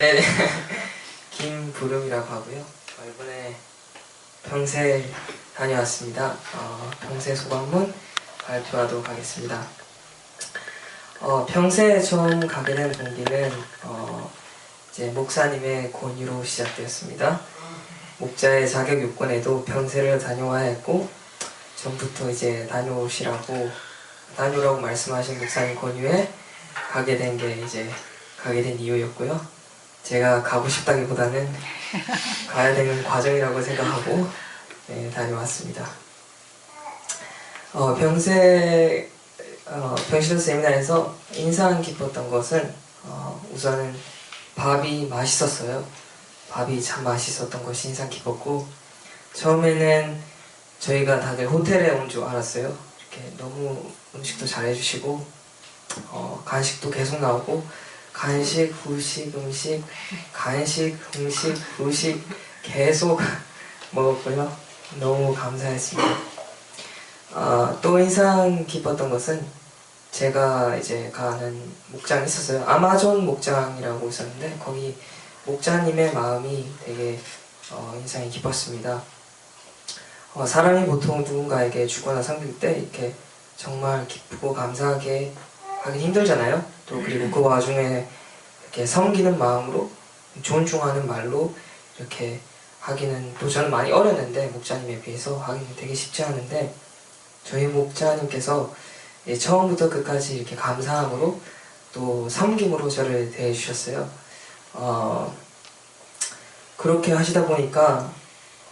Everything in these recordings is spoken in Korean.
네, 김부름이라고 하고요. 어, 이번에 평생 다녀왔습니다. 어, 평생 소감문 발표하도록 하겠습니다. 어, 평생 처음 가게 된 동기는 어, 이제 목사님의 권유로 시작되었습니다. 목자의 자격 요건에도 평생을 다녀와야 했고 전부터 이제 다녀오시라고 다녀오라고 말씀하신 목사님 권유에 가게 된 게 이제 가게 된 이유였고요. 제가 가고 싶다기보다는 가야 되는 과정이라고 생각하고 네, 다녀왔습니다. 어, 병세 어, 병시도 세미나에서 인상 깊었던 것은 어, 우선은 밥이 맛있었어요. 밥이 참 맛있었던 것이 인상 깊었고 처음에는 저희가 다들 호텔에 온 줄 알았어요. 이렇게 너무 음식도 잘 해주시고 어, 간식도 계속 나오고 간식, 후식, 음식, 간식, 음식, 후식 계속 먹었고요. 너무 감사했습니다. 아, 또 인상 깊었던 것은 제가 이제 가는 목장이 있었어요. 아마존 목장이라고 있었는데 거기 목자님의 마음이 되게 어, 인상이 깊었습니다. 어, 사람이 보통 누군가에게 주거나 섬길 때 이렇게 정말 기쁘고 감사하게 하기 힘들잖아요. 또 그리고 그 와중에 이렇게 섬기는 마음으로 존중하는 말로 이렇게 하기는 또 저는 많이 어렸는데 목자님에 비해서 하기는 되게 쉽지 않은데 저희 목자님께서 예, 처음부터 끝까지 이렇게 감사함으로 또 섬김으로 저를 대해주셨어요. 어, 그렇게 하시다 보니까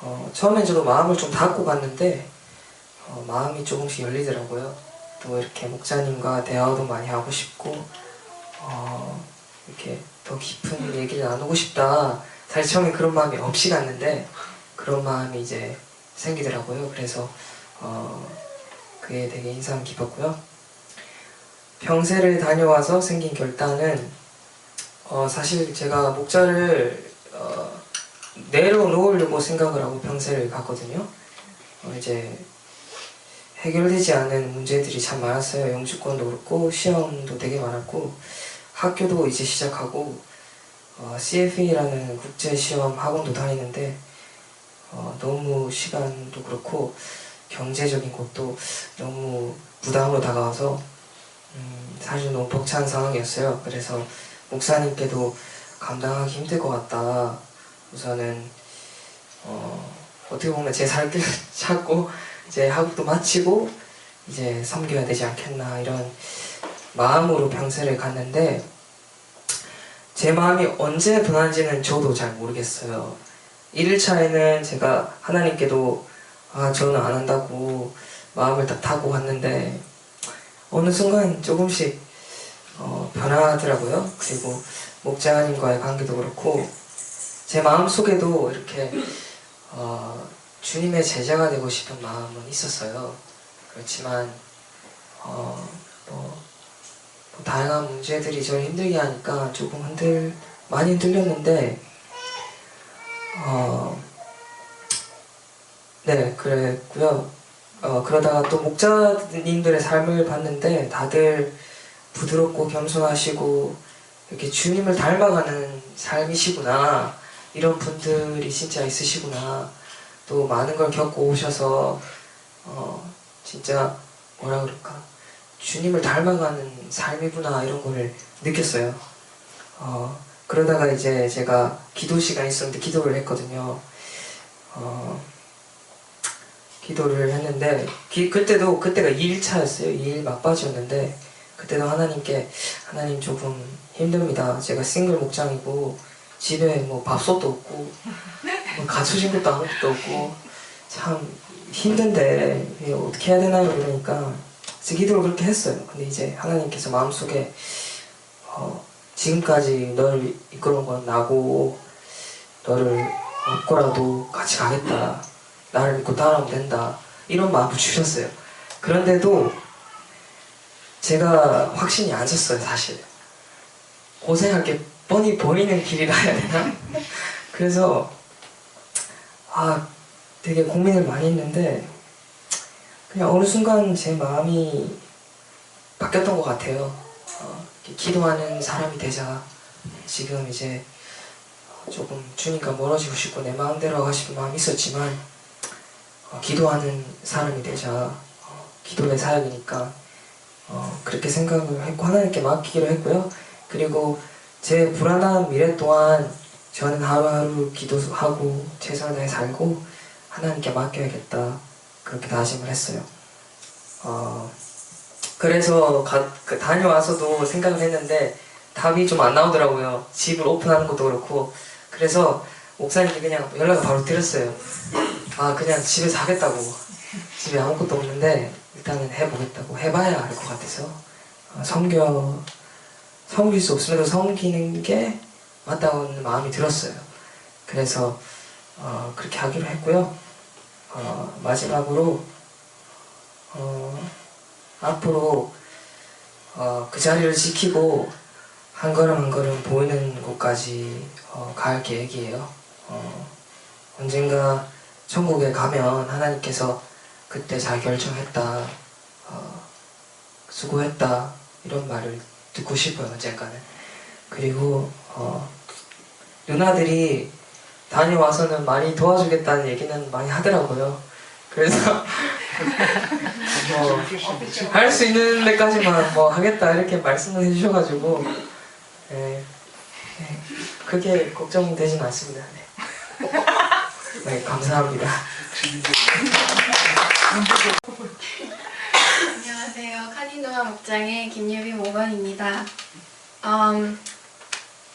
어, 처음엔 저도 마음을 좀 닫고 갔는데 어, 마음이 조금씩 열리더라고요. 또 이렇게 목사님과 대화도 많이 하고 싶고 어, 이렇게 더 깊은 얘기를 나누고 싶다. 사실 처음에 그런 마음이 없이 갔는데 그런 마음이 이제 생기더라고요. 그래서 어, 그게 되게 인상 깊었고요. 병세를 다녀와서 생긴 결단은 어, 사실 제가 목자를 어, 내려놓으려고 생각을 하고 병세를 갔거든요. 어, 이제 해결되지 않은 문제들이 참 많았어요. 영주권도 그렇고 시험도 되게 많았고 학교도 이제 시작하고 어, CFE라는 국제 시험 학원도 다니는데 어, 너무 시간도 그렇고 경제적인 것도 너무 부담으로 다가와서 음, 사실 너무 벅찬 상황이었어요. 그래서 목사님께도 감당하기 힘들 것 같다. 우선은 어, 어떻게 보면 제 살길 찾고 이제 학업도 마치고 이제 섬겨야 되지 않겠나 이런 마음으로 병세를 갔는데 제 마음이 언제 변한지는 저도 잘 모르겠어요. 1일차에는 제가 하나님께도 아 저는 안 한다고 마음을 딱 타고 갔는데 어느 순간 조금씩 어, 변하더라고요. 그리고 목자님과의 관계도 그렇고 제 마음 속에도 이렇게 어, 주님의 제자가 되고 싶은 마음은 있었어요. 그렇지만 어, 뭐, 뭐 다양한 문제들이 저를 힘들게 하니까 조금 흔들 많이 흔들렸는데 어, 네 그랬고요. 어, 그러다가 또 목자님들의 삶을 봤는데 다들 부드럽고 겸손하시고 이렇게 주님을 닮아가는 삶이시구나 이런 분들이 진짜 있으시구나 또 많은 걸 겪고 오셔서 어, 진짜 뭐라 그럴까 주님을 닮아가는 삶이구나 이런 거를 느꼈어요. 어, 그러다가 이제 제가 기도 시간 있었는데 기도를 했거든요. 어, 기도를 했는데 기- 그때도 그때가 2일차였어요. 2일 막바지였는데 그때도 하나님께 하나님 조금 힘듭니다. 제가 싱글 목장이고 집에 뭐 밥솥도 없고 뭐 갖춰진 것도 아무것도 없고 참 힘든데 어떻게 해야 되나요? 이러니까 기도를 그렇게 했어요. 근데 이제 하나님께서 마음속에 어, 지금까지 너를 이끌어온 건 나고 너를 업고라도 같이 가겠다. 나를 믿고 따라오면 된다. 이런 마음을 주셨어요. 그런데도 제가 확신이 안 섰어요, 사실. 고생할 게 뻔히 보이는 길이라 해야 되나? 그래서, 아, 되게 고민을 많이 했는데, 그냥 어느 순간 제 마음이 바뀌었던 것 같아요. 어, 기도하는 사람이 되자. 지금 이제 조금 주님과 멀어지고 싶고 내 마음대로 하고 싶은 마음이 있었지만 어, 기도하는 사람이 되자 어, 기도의 사역이니까 어, 그렇게 생각을 했고 하나님께 맡기기로 했고요. 그리고 제 불안한 미래 동안 저는 하루하루 기도하고 최선을 살고 하나님께 맡겨야겠다 그렇게 다짐을 했어요. 어, 그래서 가- 그 다녀와서도 생각을 했는데 답이 좀 안 나오더라고요. 집을 오픈하는 것도 그렇고 그래서 목사님이 그냥 연락을 바로 드렸어요. 아 그냥 집에서 하겠다고 집에 아무것도 없는데 일단은 해보겠다고 해봐야 알 것 같아서 어, 섬겨 섬길 수 없음에도 섬기는 게 맞다는 마음이 들었어요. 그래서 어, 그렇게 하기로 했고요. 어, 마지막으로 어, 앞으로 어, 그 자리를 지키고 한 걸음 한 걸음 보이는 곳까지 어, 갈 계획이에요. 어, 언젠가 천국에 가면 하나님께서 그때 잘 결정했다, 어, 수고했다 이런 말을 듣고 싶어요 언젠가는. 그리고 어, 누나들이 다녀와서는 많이 도와주겠다는 얘기는 많이 하더라고요. 그래서 할수 있는 데까지만 뭐 하겠다 이렇게 말씀을 해주셔가지고 네, 네, 그게 걱정되진 않습니다. 네. 네, 감사합니다. 안녕하세요. 카니노아 목장의 김유비 모건입니다. 음,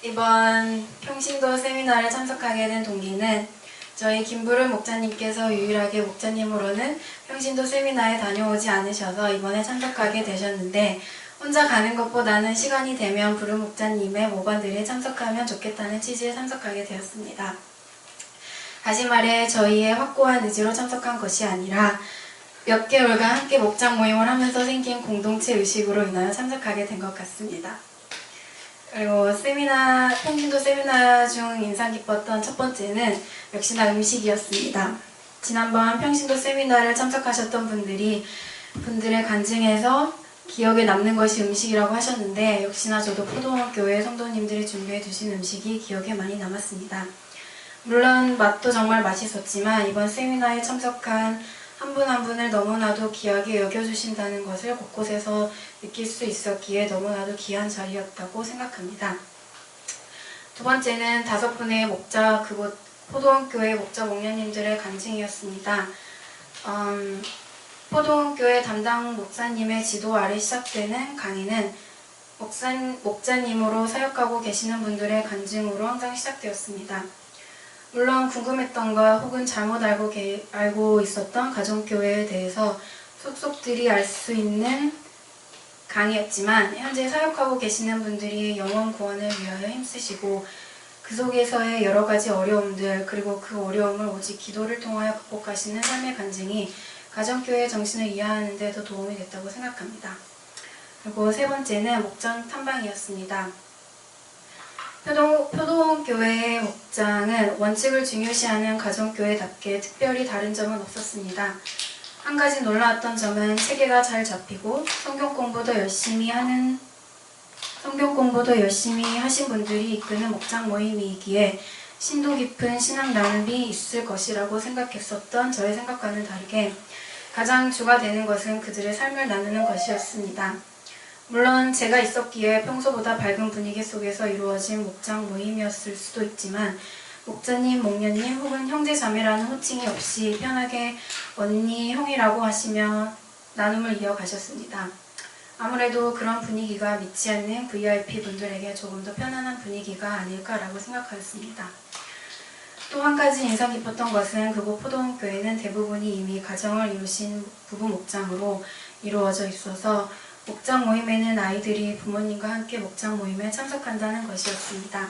이번 평신도 세미나를 참석하게 된 동기는 저희 김부를 목자님께서 유일하게 목자님으로는 평신도 세미나에 다녀오지 않으셔서 이번에 참석하게 되셨는데 혼자 가는 것보다는 시간이 되면 부르 목자님의 모건들이 참석하면 좋겠다는 취지에 참석하게 되었습니다. 다시 말해 저희의 확고한 의지로 참석한 것이 아니라 몇 개월간 함께 목장 모임을 하면서 생긴 공동체 의식으로 인하여 참석하게 된 것 같습니다. 그리고 세미나, 평신도 세미나 중 인상 깊었던 첫 번째는 역시나 음식이었습니다. 지난번 평신도 세미나를 참석하셨던 분들이 분들의 간증에서 기억에 남는 것이 음식이라고 하셨는데 역시나 저도 포도원교회 성도님들이 준비해 주신 음식이 기억에 많이 남았습니다. 물론 맛도 정말 맛있었지만 이번 세미나에 참석한 한 분 한 분을 너무나도 귀하게 여겨주신다는 것을 곳곳에서 느낄 수 있었기에 너무나도 귀한 자리였다고 생각합니다. 두 번째는 다섯 분의 목자 그곳 포도원교회 목자 목녀님들의 간증이었습니다. 음, 포도원교회 담당 목사님의 지도 아래 시작되는 강의는 목사, 목자님으로 사역하고 계시는 분들의 간증으로 항상 시작되었습니다. 물론 궁금했던 것 혹은 잘못 알고, 계- 알고 있었던 가정교회에 대해서 속속들이 알 수 있는 강의였지만 현재 사역하고 계시는 분들이 영혼 구원을 위하여 힘쓰시고 그 속에서의 여러 가지 어려움들 그리고 그 어려움을 오직 기도를 통하여 극복하시는 삶의 간증이 가정교회의 정신을 이해하는 데 더 도움이 됐다고 생각합니다. 그리고 세 번째는 목장 탐방이었습니다. 표동, 표동교회의 목장은 원칙을 중요시하는 가정교회답게 특별히 다른 점은 없었습니다. 한 가지 놀라웠던 점은 체계가 잘 잡히고 성경 공부도 열심히 하는 성경 공부도 열심히 하신 분들이 이끄는 목장 모임이기에 신도 깊은 신앙 나눔이 있을 것이라고 생각했었던 저의 생각과는 다르게 가장 주가 되는 것은 그들의 삶을 나누는 것이었습니다. 물론 제가 있었기에 평소보다 밝은 분위기 속에서 이루어진 목장 모임이었을 수도 있지만 목자님, 목녀님 혹은 형제 자매라는 호칭이 없이 편하게 언니, 형이라고 하시며 나눔을 이어가셨습니다. 아무래도 그런 분위기가 믿지 않는 VIP 분들에게 조금 더 편안한 분위기가 아닐까라고 생각하였습니다. 또 한 가지 인상 깊었던 것은 그곳 포도원교회는 대부분이 이미 가정을 이루신 부부 목장으로 이루어져 있어서 목장 모임에는 아이들이 부모님과 함께 목장 모임에 참석한다는 것이었습니다.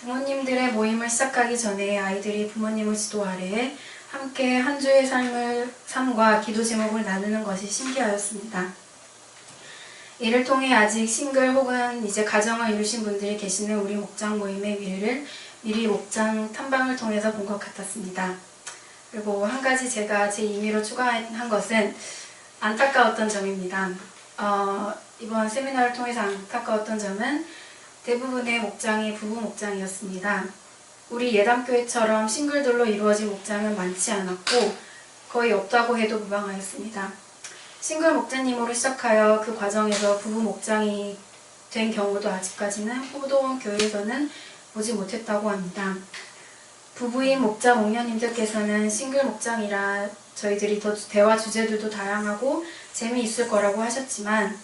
부모님들의 모임을 시작하기 전에 아이들이 부모님의 지도 아래에 함께 한 주의 삶을 삶과 기도 제목을 나누는 것이 신기하였습니다. 이를 통해 아직 싱글 혹은 이제 가정을 이루신 분들이 계시는 우리 목장 모임의 미래를 미리 목장 탐방을 통해서 본 것 같았습니다. 그리고 한 가지 제가 제 임의로 추가한 것은 안타까웠던 점입니다. 어, 이번 세미나를 통해서 안타까웠던 점은 대부분의 목장이 부부 목장이었습니다. 우리 예담교회처럼 싱글들로 이루어진 목장은 많지 않았고 거의 없다고 해도 무방하였습니다. 싱글 목자님으로 시작하여 그 과정에서 부부 목장이 된 경우도 아직까지는 호도원 교회에서는 보지 못했다고 합니다. 부부인 목자 목녀님들께서는 싱글 목장이라 저희들이 더 대화 주제들도 다양하고 재미있을 거라고 하셨지만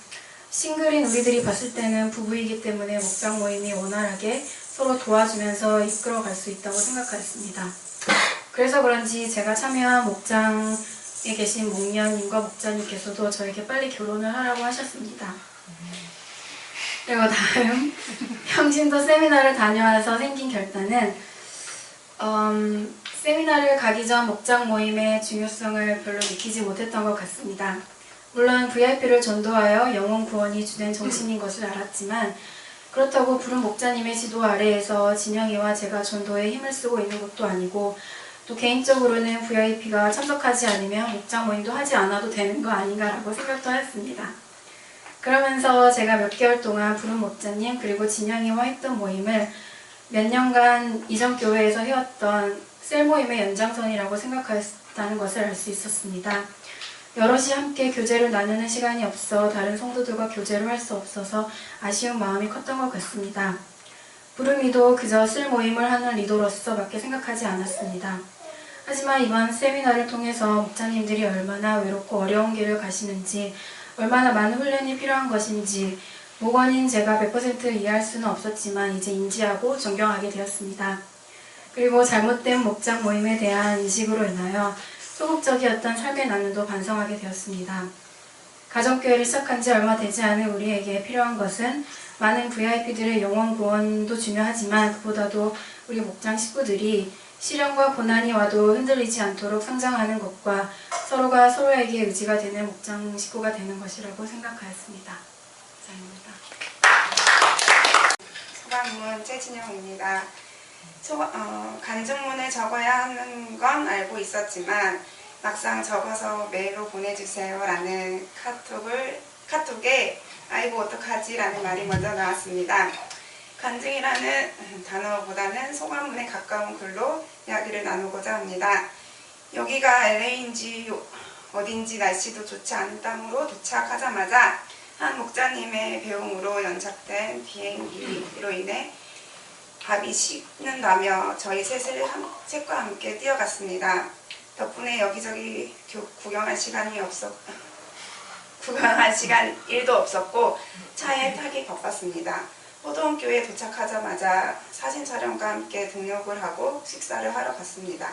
싱글인 우리들이 봤을 때는 부부이기 때문에 목장 모임이 원활하게 서로 도와주면서 이끌어갈 수 있다고 생각하였습니다. 그래서 그런지 제가 참여한 목장에 계신 목녀님과 목자님께서도 저에게 빨리 결혼을 하라고 하셨습니다. 그리고 다음 평신도 세미나를 다녀와서 생긴 결단은 음, 세미나를 가기 전 목장 모임의 중요성을 별로 느끼지 못했던 것 같습니다. 물론 VIP를 전도하여 영혼 구원이 주된 정신인 것을 알았지만 그렇다고 부른 목자님의 지도 아래에서 진영이와 제가 전도에 힘을 쓰고 있는 것도 아니고 또 개인적으로는 VIP가 참석하지 않으면 목장 모임도 하지 않아도 되는 거 아닌가라고 생각도 하였습니다. 그러면서 제가 몇 개월 동안 부른 목자님 그리고 진영이와 했던 모임을 몇 년간 이전 교회에서 해왔던 셀 모임의 연장선이라고 생각하였다는 것을 알 수 있었습니다. 여럿이 함께 교제를 나누는 시간이 없어 다른 성도들과 교제를 할 수 없어서 아쉬운 마음이 컸던 것 같습니다. 부르미도 그저 쓸 모임을 하는 리더로서밖에 생각하지 않았습니다. 하지만 이번 세미나를 통해서 목자님들이 얼마나 외롭고 어려운 길을 가시는지, 얼마나 많은 훈련이 필요한 것인지, 목원인 제가 100% 이해할 수는 없었지만 이제 인지하고 존경하게 되었습니다. 그리고 잘못된 목장 모임에 대한 인식으로 인하여 소극적이었던 삶의 나눔도 반성하게 되었습니다. 가정교회를 시작한 지 얼마 되지 않은 우리에게 필요한 것은 많은 VIP들의 영원 구원도 중요하지만 그보다도 우리 목장 식구들이 시련과 고난이 와도 흔들리지 않도록 성장하는 것과 서로가 서로에게 의지가 되는 목장 식구가 되는 것이라고 생각하였습니다. 감사합니다. 소감문 최진영입니다. 소, 어, 간증문을 적어야 하는 건 알고 있었지만 막상 적어서 메일로 보내주세요라는 카톡을 카톡에 아이고 어떡하지라는 말이 먼저 나왔습니다. 간증이라는 단어보다는 소감문에 가까운 글로 이야기를 나누고자 합니다. 여기가 LA인지 어딘지 날씨도 좋지 않은 땅으로 도착하자마자 한 목자님의 배웅으로 연착된 비행기로 인해 밥이 식는다며 저희 셋을 한, 셋과 함께 뛰어갔습니다. 덕분에 여기저기 교- 구경할 시간이 없었 구경할 시간 일도 없었고 차에 타기 바빴습니다. 호동교에 도착하자마자 사진 촬영과 함께 등록을 하고 식사를 하러 갔습니다.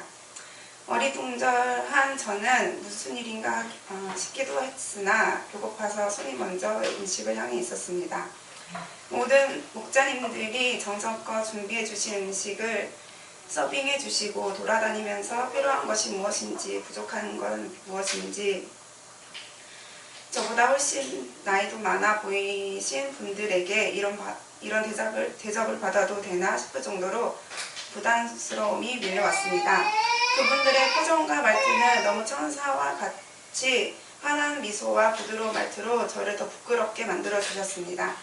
어리둥절한 저는 무슨 일인가 어, 싶기도 했으나 배고파서 손이 먼저 음식을 향해 있었습니다. 모든 목자님들이 정성껏 준비해 주신 음식을 서빙해 주시고 돌아다니면서 필요한 것이 무엇인지 부족한 건 무엇인지 저보다 훨씬 나이도 많아 보이신 분들에게 이런 바- 이런 대접을 대접을 받아도 되나 싶을 정도로 부담스러움이 밀려왔습니다. 그분들의 표정과 말투는 너무 천사와 같이 환한 미소와 부드러운 말투로 저를 더 부끄럽게 만들어 주셨습니다.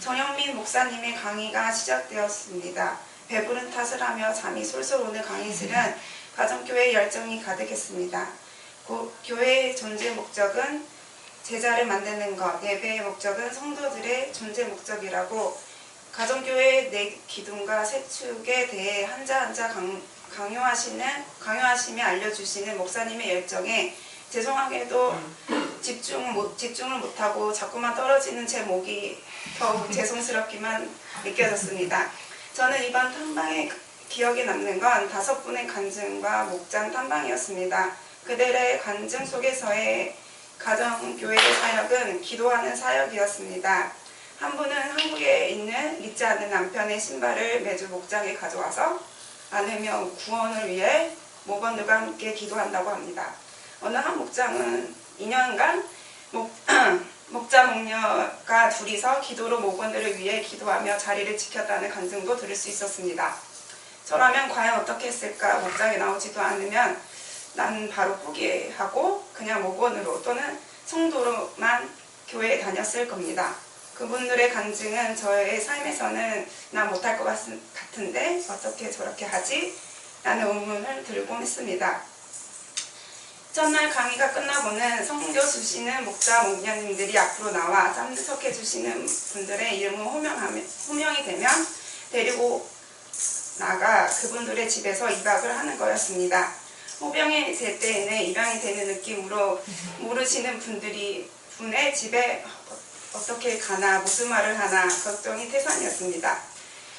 정영민 목사님의 강의가 시작되었습니다. 배부른 탓을 하며 잠이 솔솔 오는 강의실은 가정교회 열정이 가득했습니다. 고- 교회의 존재 목적은 제자를 만드는 것, 예배의 목적은 성도들의 존재 목적이라고 가정교회의 네 기둥과 세 축에 대해 한자 한자 강, 강요하시는 강요하시며 알려주시는 목사님의 열정에 죄송하게도 집중 못 집중을 못하고 자꾸만 떨어지는 제 목이 더욱 죄송스럽기만 느껴졌습니다. 저는 이번 탐방의 기억에 남는 건 다섯 분의 간증과 목장 탐방이었습니다. 그들의 간증 속에서의 가정교회의 사역은 기도하는 사역이었습니다. 한 분은 한국에 있는 믿지 않는 남편의 신발을 매주 목장에 가져와서 안으며 구원을 위해 모범들과 함께 기도한다고 합니다. 어느 한 목장은 2년간 목, 목자 목녀가 둘이서 기도로 목원들을 위해 기도하며 자리를 지켰다는 간증도 들을 수 있었습니다. 저라면 과연 어떻게 했을까? 목장에 나오지도 않으면 난 바로 포기하고 그냥 목원으로 또는 성도로만 교회에 다녔을 겁니다. 그분들의 간증은 저의 삶에서는 나 못할 것 같- 같은데 어떻게 저렇게 하지? 라는 의문을 들곤 했습니다. 첫날 강의가 끝나고는 성교 주시는 목자 목녀님들이 앞으로 나와 참석해 주시는 분들의 이름을 호명하면, 호명이 되면 데리고 나가 그분들의 집에서 입학을 하는 거였습니다. 호병이 될 때에는 입양이 되는 느낌으로 모르시는 분들이 분의 집에 어떻게 가나 무슨 말을 하나 걱정이 태산이었습니다.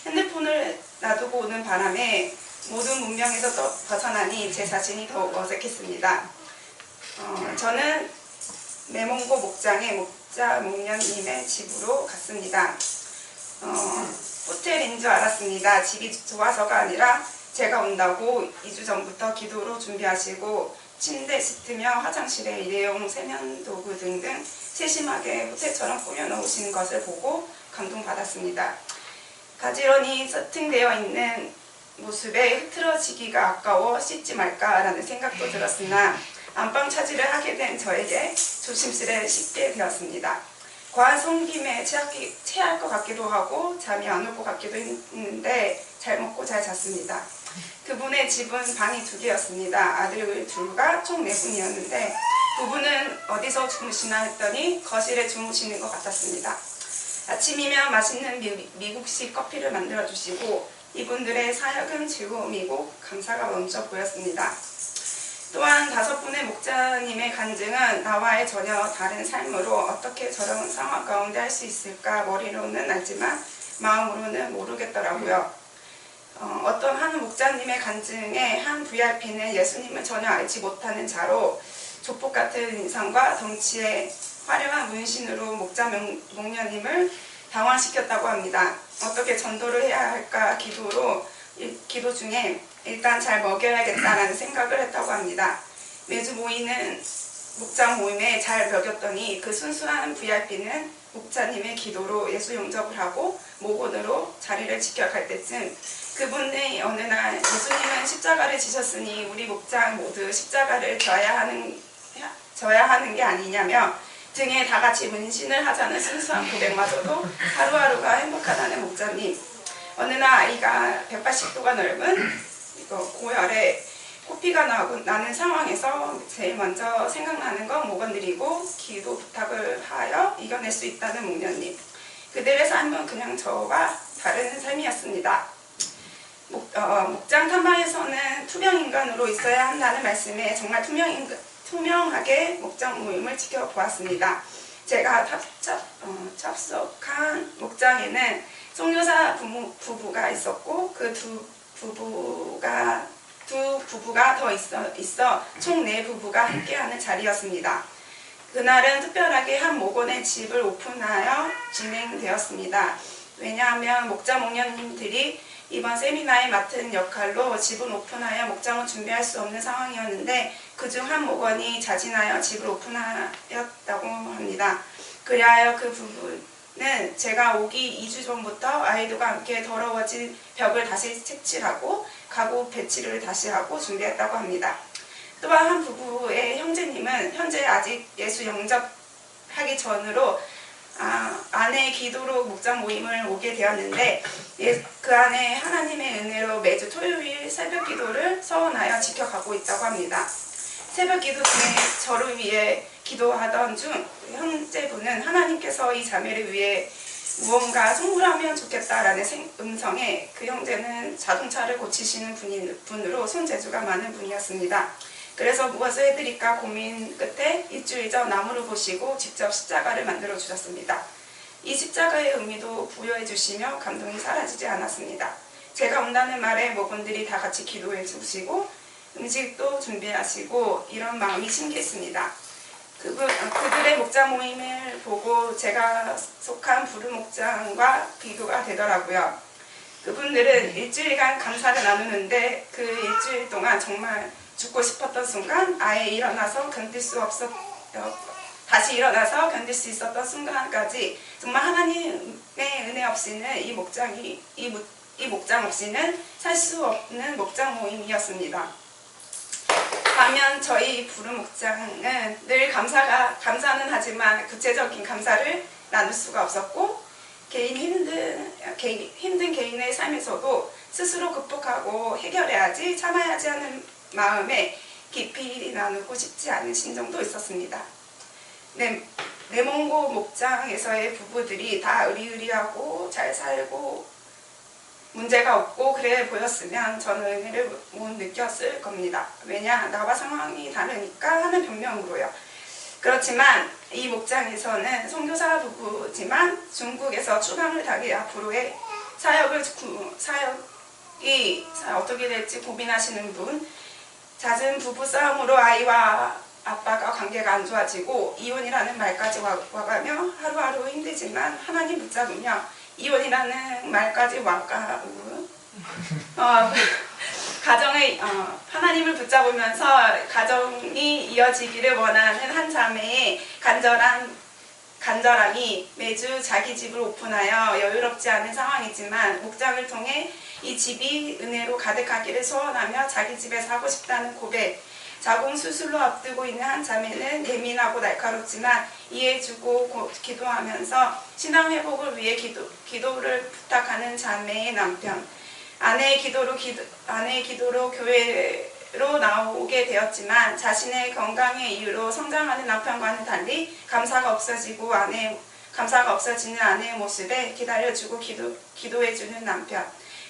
핸드폰을 놔두고 오는 바람에 모든 문명에서 떠- 벗어나니 제 자신이 더욱 어색했습니다. 어, 저는 매몽고 목장의 목자 목련님의 집으로 갔습니다. 어, 호텔인 줄 알았습니다. 집이 좋아서가 아니라 제가 온다고 2주 전부터 기도로 준비하시고 침대 시트며 화장실에 일회용 세면도구 등등 세심하게 호텔처럼 꾸며놓으신 것을 보고 감동받았습니다. 가지런히 세팅되어 있는 모습에 흐트러지기가 아까워 씻지 말까라는 생각도 들었으나 안방 차지를 하게 된 저에게 조심스레 씻게 되었습니다. 과한 섬김에 체하기, 체할 것 같기도 하고 잠이 안 올 것 같기도 했는데 잘 먹고 잘 잤습니다. 그분의 집은 방이 두 개였습니다. 아들 둘과 총 네 분이었는데 부부는 어디서 주무시나 했더니 거실에 주무시는 것 같았습니다. 아침이면 맛있는 미, 미국식 커피를 만들어 주시고 이분들의 사역은 즐거움이고 감사가 넘쳐 보였습니다. 또한 다섯 분의 목자님의 간증은 나와의 전혀 다른 삶으로 어떻게 저런 상황 가운데 할 수 있을까 머리로는 알지만 마음으로는 모르겠더라고요. 어, 떤 한 목자님의 간증에 한 VIP는 예수님을 전혀 알지 못하는 자로 조폭 같은 인상과 덩치에 화려한 문신으로 목자 명- 목녀님을 당황시켰다고 합니다. 어떻게 전도를 해야 할까 기도로 일- 기도 중에 일단 잘 먹여야겠다라는 생각을 했다고 합니다. 매주 모이는 목장 모임에 잘 먹였더니 그 순수한 VIP는 목자님의 기도로 예수 용접을 하고 목원으로 자리를 지켜갈 때쯤 그분의 어느 날 예수님은 십자가를 지셨으니 우리 목장 모두 십자가를 져야 하는 져야 하는 게 아니냐며 등에 다 같이 문신을 하자는 순수한 고백마저도 하루하루가 행복하다는 목자님. 어느 날 아이가 180도가 넓은 고열에 코피가 나고 나는 상황에서 제일 먼저 생각나는 건 목원드리고 기도 부탁을 하여 이겨낼 수 있다는 목련님. 그들의 삶은 그냥 저와 다른 삶이었습니다. 목, 어, 목장 탐방에서는 투명 인간으로 있어야 한다는 말씀에 정말 투명 투명하게 목장 모임을 지켜보았습니다. 제가 탑, 어, 참석한 목장에는 송교사 부부, 부부가 있었고 그 두 부부가 두 부부가 더 있어, 있어 총 네 부부가 함께하는 자리였습니다. 그날은 특별하게 한 목원의 집을 오픈하여 진행되었습니다. 왜냐하면 목자 목녀님들이 이번 세미나에 맡은 역할로 집을 오픈하여 목장을 준비할 수 없는 상황이었는데 그중 한 목원이 자진하여 집을 오픈하였다고 합니다. 그리하여 그 부부 는 제가 오기 2주 전부터 아이들과 함께 더러워진 벽을 다시 색칠하고 가구 배치를 다시 하고 준비했다고 합니다. 또한 한 부부의 형제님은 현재 아직 예수 영접하기 전으로 아, 아내의 기도로 목장 모임을 오게 되었는데 예, 그 안에 하나님의 은혜로 매주 토요일 새벽 기도를 서원하여 지켜가고 있다고 합니다. 새벽 기도 중에 저를 위해 기도하던 중 형제분은 하나님께서 이 자매를 위해 무언가 선물하면 좋겠다라는 생- 음성에 그 형제는 자동차를 고치시는 분이, 분으로 손재주가 많은 분이었습니다. 그래서 무엇을 해드릴까 고민 끝에 일주일 전 나무를 보시고 직접 십자가를 만들어 주셨습니다. 이 십자가의 의미도 부여해 주시며 감동이 사라지지 않았습니다. 제가 온다는 말에 모분들이 다 같이 기도해 주시고 음식도 준비하시고 이런 마음이 신기했습니다. 그분, 그들의 목장 모임을 보고 제가 속한 부르 목장과 비교가 되더라고요. 그분들은 일주일간 감사를 나누는데 그 일주일 동안 정말 죽고 싶었던 순간 아예 일어나서 견딜 수 없었 어, 다시 일어나서 견딜 수 있었던 순간까지 정말 하나님의 은혜 없이는 이 목장이 이, 목- 이 목장 없이는 살 수 없는 목장 모임이었습니다. 반면 저희 부르 목장은 늘 감사가 감사는 하지만 구체적인 감사를 나눌 수가 없었고 개인 힘든 개인, 힘든 개인의 삶에서도 스스로 극복하고 해결해야지 참아야지 하는 마음에 깊이 나누고 싶지 않은 심정도 있었습니다. 네, 레몬고 목장에서의 부부들이 다 의리의리하고 잘 살고 문제가 없고 그래 보였으면 저는 은혜를 못 느꼈을 겁니다. 왜냐 나와 상황이 다르니까 하는 변명으로요. 그렇지만 이 목장에서는 선교사 부부지만 중국에서 추방을 당해 앞으로의 사역을 구- 사역이 어떻게 될지 고민하시는 분 잦은 부부 싸움으로 아이와 아빠가 관계가 안 좋아지고 이혼이라는 말까지 와, 와가며 하루하루 힘들지만 하나님 붙잡으며 이혼이라는 말까지 와가 어, 가정의 어, 하나님을 붙잡으면서 가정이 이어지기를 원하는 한 자매의 간절한 간절함이 매주 자기 집을 오픈하여 여유롭지 않은 상황이지만 목장을 통해 이 집이 은혜로 가득하기를 소원하며 자기 집에 사고 싶다는 고백 자궁 수술로 앞두고 있는 한 자매는 예민하고 날카롭지만 이해해주고 고- 기도하면서 신앙 회복을 위해 기도, 기도를 부탁하는 자매의 남편 아내의 기도로 기도, 아내의 기도로 교회로 나오게 되었지만 자신의 건강의 이유로 성장하는 남편과는 달리 감사가 없어지고 아내 감사가 없어지는 아내의 모습에 기다려주고 기도, 기도해주는 남편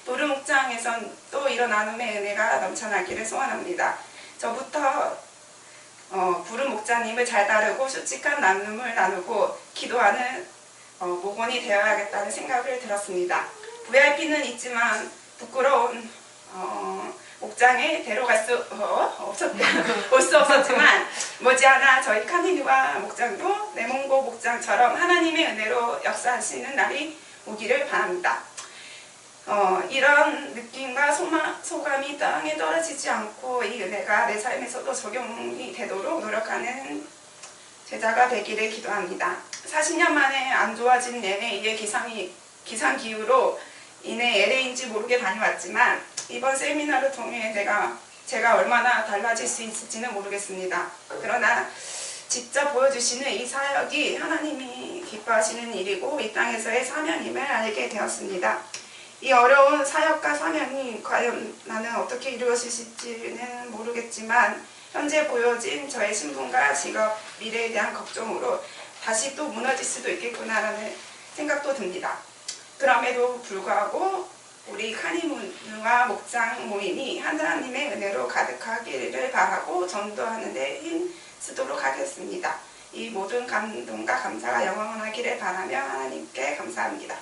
부르 목장에선 또 이런 나눔의 은혜가 넘쳐나기를 소원합니다. 저부터 어, 부르 목자님을 잘 따르고 솔직한 나눔을 나누고 기도하는 어, 목원이 되어야겠다는 생각을 들었습니다. VIP는 있지만 부끄러운 어, 목장에 데려갈 수 어, 없었 올수 없었지만 머지않아 저희 카니누와 목장도 내몽고 목장처럼 하나님의 은혜로 역사하시는 날이 오기를 바랍니다. 어, 이런 느낌과 소감이 땅에 떨어지지 않고 이 은혜가 내 삶에서도 적용이 되도록 노력하는 제자가 되기를 기도합니다. 40년 만에 안 좋아진 내내 이의 기상이, 기상 기후로 인해 LA인지 모르게 다녀왔지만 이번 세미나를 통해 내가 제가 얼마나 달라질 수 있을지는 모르겠습니다. 그러나 직접 보여주시는 이 사역이 하나님이 기뻐하시는 일이고 이 땅에서의 사명임을 알게 되었습니다. 이 어려운 사역과 사명이 과연 나는 어떻게 이루어질지는 모르겠지만 현재 보여진 저의 신분과 직업, 미래에 대한 걱정으로 다시 또 무너질 수도 있겠구나라는 생각도 듭니다. 그럼에도 불구하고 우리 카니무누와 목장 모임이 하나님의 은혜로 가득하기를 바라고 전도하는 데 힘 쓰도록 하겠습니다. 이 모든 감동과 감사가 영원하기를 바라며 하나님께 감사합니다.